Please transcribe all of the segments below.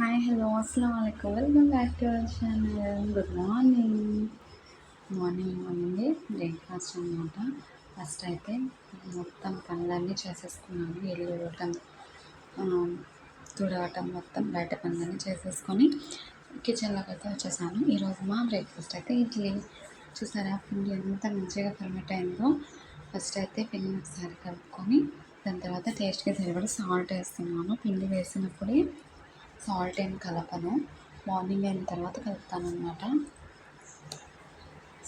Hi hello అస్సలం అయికం welcome back to our channel good morning morning మార్నింగే breakfast అనమాట ఫస్ట్ అయితే మొత్తం పనులన్నీ చేసేసుకున్నాను. ఇల్లు ఇవ్వటం తుడవటం మొత్తం బయట పనులన్నీ చేసేసుకొని కిచెన్లోకి అయితే వచ్చేసాను. ఈరోజు మా బ్రేక్ఫాస్ట్ అయితే ఇడ్లీ. చూసారా పిండి ఎంత మంచిగా ఫర్మెంట్ అయిందో. ఫస్ట్ అయితే పిండిని ఒకసారి కలుపుకొని దాని తర్వాత టేస్ట్కి సరిపడి సాల్ట్ వేస్తున్నాను. పిండి వేసినప్పుడే సాల్ట్ ఏం కలపను. మార్నింగ్ అయిన తర్వాత కలుపుతాను అనమాట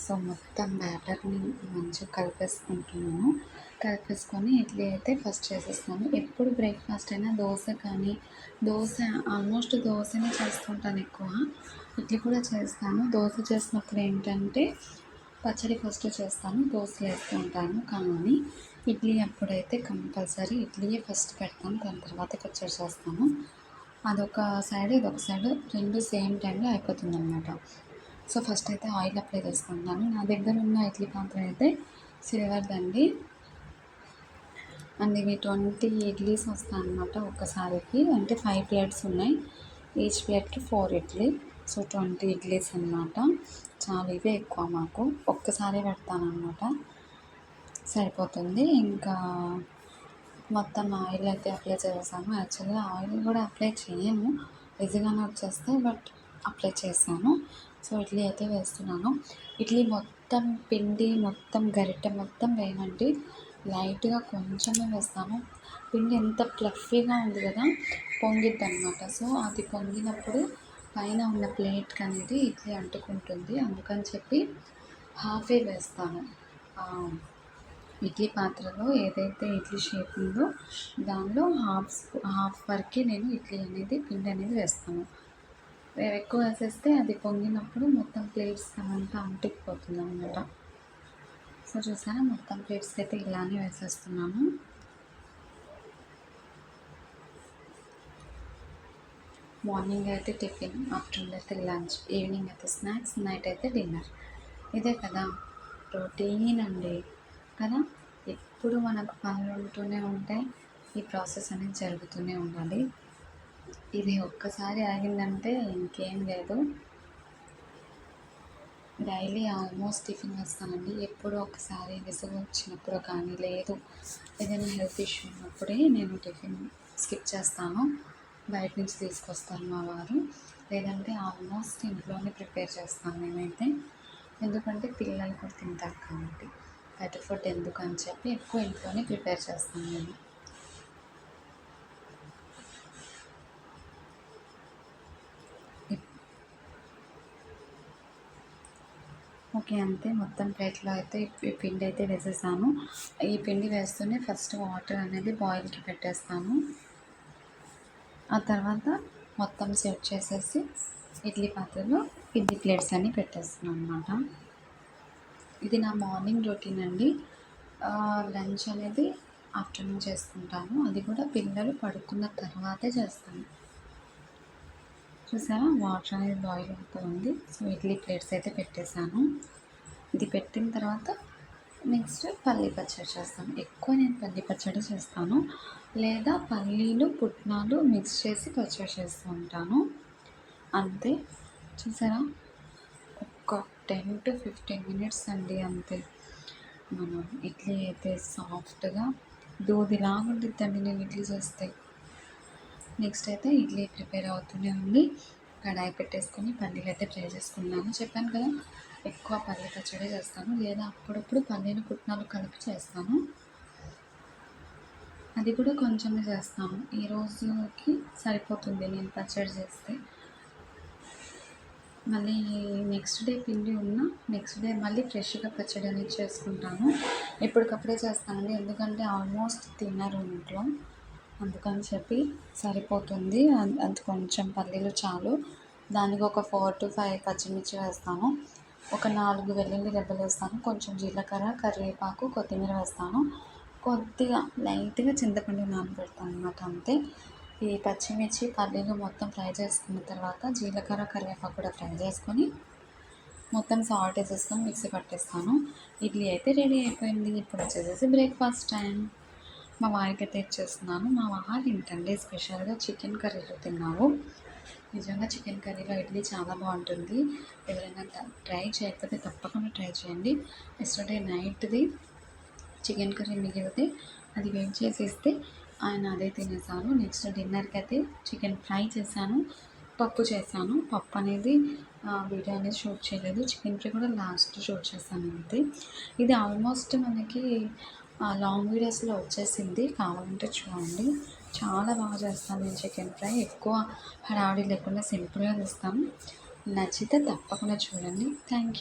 సో మొత్తం బ్యాటర్ని మంచిగా కలిపేసుకుంటున్నాను. కలిపేసుకొని ఇడ్లీ అయితే ఫస్ట్ చేసేస్తాను. ఎప్పుడు బ్రేక్ఫాస్ట్ అయినా దోశ కానీ దోశ ఆల్మోస్ట్ దోశనే చేస్తుంటాను ఎక్కువ. ఇడ్లీ కూడా చేస్తాను. దోశ చేసినప్పుడు ఏంటంటే పచ్చడి ఫస్ట్ చేస్తాను దోశలు వేస్తూ కానీ ఇడ్లీ అప్పుడైతే కంపల్సరీ ఇడ్లీయే ఫస్ట్ పెడతాను. దాని తర్వాత పచ్చడి చేస్తాను. అదొక సైడ్ ఇదొక సైడ్ రెండు సేమ్ టైంలో అయిపోతుంది అనమాట సో ఫస్ట్ అయితే ఆయిల్ అప్లై చేసుకుంటాను. నా దగ్గర ఉన్న ఇడ్లీ పాత్ర అయితే సిల్వర్ది అండి అండ్ ఇవి ట్వంటీ ఇడ్లీస్ వస్తాయి అనమాట ఒక్కసారికి. అంటే ఫైవ్ ప్లేట్స్ ఉన్నాయి. ఈచ్ ప్లేట్కి four idli. So twenty idlis అనమాట చాలా ఇవే ఎక్కువ మాకు. ఒక్కసారి పెడతాను సరిపోతుంది. ఇంకా మొత్తం ఆయిల్ అయితే అప్లై చేసాము. యాక్చువల్గా ఆయిల్ కూడా అప్లై చేయము ఈజీగానే వచ్చేస్తే బట్ అప్లై చేశాను. సో ఇడ్లీ అయితే వేస్తున్నాను. ఇడ్లీ మొత్తం పిండి మొత్తం గరిటె మొత్తం వేయనండి. లైట్గా కొంచెమే వేస్తాను. పిండి ఎంత ఫ్లఫీగా ఉంది కదా పొంగిద్ది అనమాట సో అది పొంగినప్పుడు పైన ఉన్న ప్లేట్కి అనేది ఇడ్లీ అంటుకుంటుంది. అందుకని చెప్పి హాఫే వేస్తాను. ఇడ్లీ పాత్రలో ఏదైతే ఇడ్లీ షేప్ ఉందో దానిలో హాఫ్ హాఫ్ వరకే నేను ఇడ్లీ అనేది పిండి అనేది వేస్తాను. ఎక్కువ వేసేస్తే అది పొంగినప్పుడు మొత్తం ప్లేట్స్ అంతా అంటుకుపోతుంది అనమాట సో చూసారా మొత్తం ప్లేట్స్ అయితే ఇలానే వేసేస్తున్నాను. మార్నింగ్ అయితే టిఫిన్ ఆఫ్టర్నూన్ అయితే లంచ్ ఈవినింగ్ అయితే స్నాక్స్ నైట్ అయితే డిన్నర్. ఇదే కదా ప్రోటీన్ అండి. కదా? ఎప్పుడు మనకు పనులు ఉంటూనే ఉంటాయి ఈ ప్రాసెస్ అనేది జరుగుతూనే ఉండాలి. ఇది ఒక్కసారి ఆగిందంటే ఇంకేం లేదు. డైలీ ఆల్మోస్ట్ టిఫిన్ వేస్తానండి ఎప్పుడు ఒకసారి విసుగు వచ్చినప్పుడు కానీ లేదు ఏదైనా హెల్త్ ఇష్యూ ఉన్నప్పుడే నేను టిఫిన్ స్కిప్ చేస్తాను. బయట నుంచి తీసుకొస్తాను మా వారు. లేదంటే ఆల్మోస్ట్ ఇంట్లోనే ప్రిపేర్ చేస్తాను నేనైతే. ఎందుకంటే పిల్లలు కూడా తింటారు కాబట్టి. బయట ఫుడ్ ఎందుకు అని చెప్పి ఎక్కువ ఇంట్లోనే ప్రిపేర్ చేస్తాను నేను. ఓకే అంతే. మొత్తం ప్లేట్లో అయితే ఈ పిండి అయితే వేసేసాను. ఈ పిండి వేస్తూనే ఫస్ట్ వాటర్ అనేది బాయిల్కి పెట్టేస్తాను. ఆ తర్వాత మొత్తం సెట్ చేసేసి ఇడ్లీ పాత్రలో పిండి ప్లేట్స్ అన్నీ పెట్టేస్తున్నాను అనమాట ఇది నా మార్నింగ్ రొటీన్ అండి. లంచ్ అనేది ఆఫ్టర్నూన్ చేసుకుంటాను. అది కూడా పిల్లలు పడుకున్న తర్వాతే చేస్తాను. చూసారా? వాటర్ అనేది బాయిల్ అవుతుంది. సో ఇడ్లీ ప్లేట్స్ అయితే పెట్టేశాను. ఇది పెట్టిన తర్వాత నెక్స్ట్ పల్లీ పచ్చడి చేస్తాను. ఎక్కువ నేను పల్లీ పచ్చడి చేస్తాను. లేదా పల్లీలు పుట్నాలు మిక్స్ చేసి పచ్చడి చేస్తూ ఉంటాను. అంతే. చూసారా? టెన్ టు ఫిఫ్టీన్ మినిట్స్ అండి అంతే. మనం ఇడ్లీ అయితే సాఫ్ట్గా దూదిలాగా ఉంటుందండి నేను ఇడ్లీ చేస్తే. నెక్స్ట్ అయితే ఇడ్లీ ప్రిపేర్ అవుతూనే ఉంది. కడాయి పెట్టేసుకొని పల్లీలు అయితే ఫ్రై చేసుకున్నాను చెప్పాను కదా. ఎక్కువ పల్లీ పచ్చడి చేస్తాను. లేదా అప్పుడప్పుడు పల్లీలు పుట్నాలు కలిపి చేస్తాను. అది కూడా కొంచెమే చేస్తాను. ఈ రోజుకి సరిపోతుంది నేను పచ్చడి చేస్తే. మళ్ళీ నెక్స్ట్ డే పిండి ఉన్న నెక్స్ట్ డే మళ్ళీ ఫ్రెష్గా పచ్చడి అనేది చేసుకుంటాను. ఎప్పటికప్పుడే చేస్తానండి ఎందుకంటే ఆల్మోస్ట్ తిన్నారు ఇంట్లో. అందుకని చెప్పి సరిపోతుంది. అది కొంచెం పల్లీలు చాలు. దానికి ఒక ఫోర్ టు ఫైవ్ పచ్చిమిర్చి వేస్తాను. ఒక నాలుగు వెల్లుల్లి దెబ్బలు వేస్తాను. కొంచెం జీలకర్ర కరివేపాకు కొత్తిమీర వేస్తాను. కొద్దిగా లైట్గా చింతపండు నానబెడతాను అనమాట అంతే. ఈ పచ్చిమిర్చి పల్లీలు మొత్తం ఫ్రై చేసుకున్న తర్వాత జీలకర్ర కరివేపాకు కూడా ఫ్రై చేసుకొని మొత్తం సాల్ట్ వేసేసుకొని మిక్సీ పట్టేస్తాను. ఇడ్లీ అయితే రెడీ అయిపోయింది. ఇప్పుడు వచ్చేసేసి బ్రేక్ఫాస్ట్ టైం. మా వారికి అయితే ఇచ్చేస్తున్నాను. మా వారు ఏంటంటే స్పెషల్గా చికెన్ కర్రీలో తిన్నావు నిజంగా చికెన్ కర్రీలో ఇడ్లీ చాలా బాగుంటుంది. ఎవరైనా ట్రై చేయకపోతే తప్పకుండా ట్రై చేయండి. ఎస్టర్డే నైట్ది చికెన్ కర్రీ మిగిలితే అది వేడి చేసేస్తే ఆయన అదే తినేసాను నెక్స్ట్ డిన్నర్కి అయితే చికెన్ ఫ్రై చేశాను. పప్పు చేశాను. పప్పు అనేది వీడియో అనేది షూట్ చేయలేదు. చికెన్ ఫ్రై కూడా లాస్ట్ షూట్ చేశాను అంతే. ఇది ఆల్మోస్ట్ మనకి లాంగ్ వీడియోస్లో వచ్చేసింది. కావాలంటే చూడండి. చాలా బాగా చేస్తాను నేను చికెన్ ఫ్రై. ఎక్కువ హడావిడి లేకుండా సింపుల్గా చేస్తాను. నచ్చితే తప్పకుండా చూడండి. Thank you.